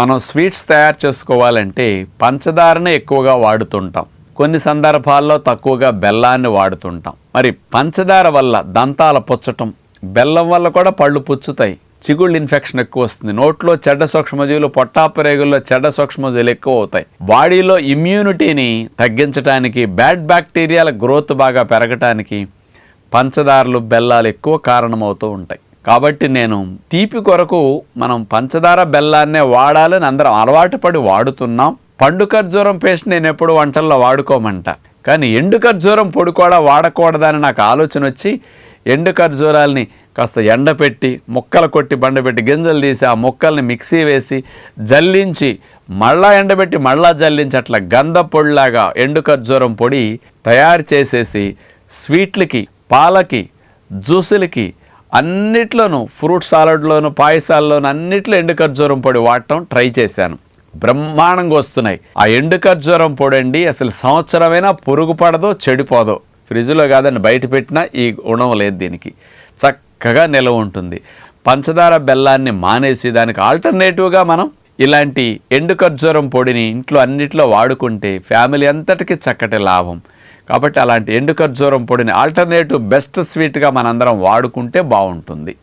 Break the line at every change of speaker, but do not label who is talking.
మనం స్వీట్స్ తయారు చేసుకోవాలంటే పంచదారనే ఎక్కువగా వాడుతుంటాం. కొన్ని సందర్భాల్లో తక్కువగా బెల్లాన్ని వాడుతుంటాం. మరి పంచదార వల్ల దంతాల పుచ్చటం బెల్లం వల్ల కూడా పళ్ళు పుచ్చుతాయి. చిగుళ్ళు ఇన్ఫెక్షన్ ఎక్కువ వస్తుంది. నోట్లో చెడ్డ సూక్ష్మజీవులు పొట్టాపరేగుల్లో చెడ్డ సూక్ష్మజీవులు ఎక్కువ అవుతాయి. బాడీలో ఇమ్యూనిటీని తగ్గించడానికి బ్యాడ్ బ్యాక్టీరియాల గ్రోత్ బాగా పెరగటానికి పంచదారలు బెల్లాలు ఎక్కువ కారణమవుతూ ఉంటాయి. కాబట్టి నేను తీపి కొరకు మనం పంచదార బెల్లాన్నే వాడాలని అందరం అలవాటు పడి వాడుతున్నాం. పండు ఖర్జూరం పేస్ట్ నేను ఎప్పుడు వంటల్లో వాడుకోమంట. కానీ ఎండు ఖర్జూరం పొడి కూడా వాడకూడదని నాకు ఆలోచన వచ్చి ఎండు ఖర్జూరాల్ని కాస్త ఎండపెట్టి ముక్కలు కొట్టి బండపెట్టి గింజలు తీసి ఆ ముక్కల్ని మిక్సీ వేసి జల్లించి మళ్ళా ఎండబెట్టి మళ్ళా జల్లించి అట్లా గంధ పొడిలాగా ఎండు ఖర్జూరం పొడి తయారు చేసేసి స్వీట్లకి పాలకి జ్యూసులకి అన్నిట్లోనూ ఫ్రూట్ సాలడ్లోను పాయసాల్లోను అన్నిట్లో ఎండు ఖర్జూరం పొడి వాడటం ట్రై చేశాను. బ్రహ్మాండంగా వస్తున్నాయి. ఆ ఎండు ఖర్జూరం పొడి అండి అసలు సంవత్సరమైనా పురుగు పడదో చెడిపోదో. ఫ్రిడ్జ్లో కాదండి బయట పెట్టినా ఈ గుణం లేదు దీనికి. చక్కగా నిలవ ఉంటుంది. పంచదార బెల్లాన్ని మానేసి దానికి ఆల్టర్నేటివ్గా మనం ఇలాంటి ఎండు ఖర్జూరం పొడిని ఇంట్లో అన్నిట్లో వాడుకుంటే ఫ్యామిలీ అంతటికీ చక్కటి లాభం. కాబట్టి అలాంటి ఎండు ఖర్జూరం పొడిని ఆల్టర్నేటివ్ బెస్ట్ స్వీట్గా మనందరం వాడుకుంటే బాగుంటుంది.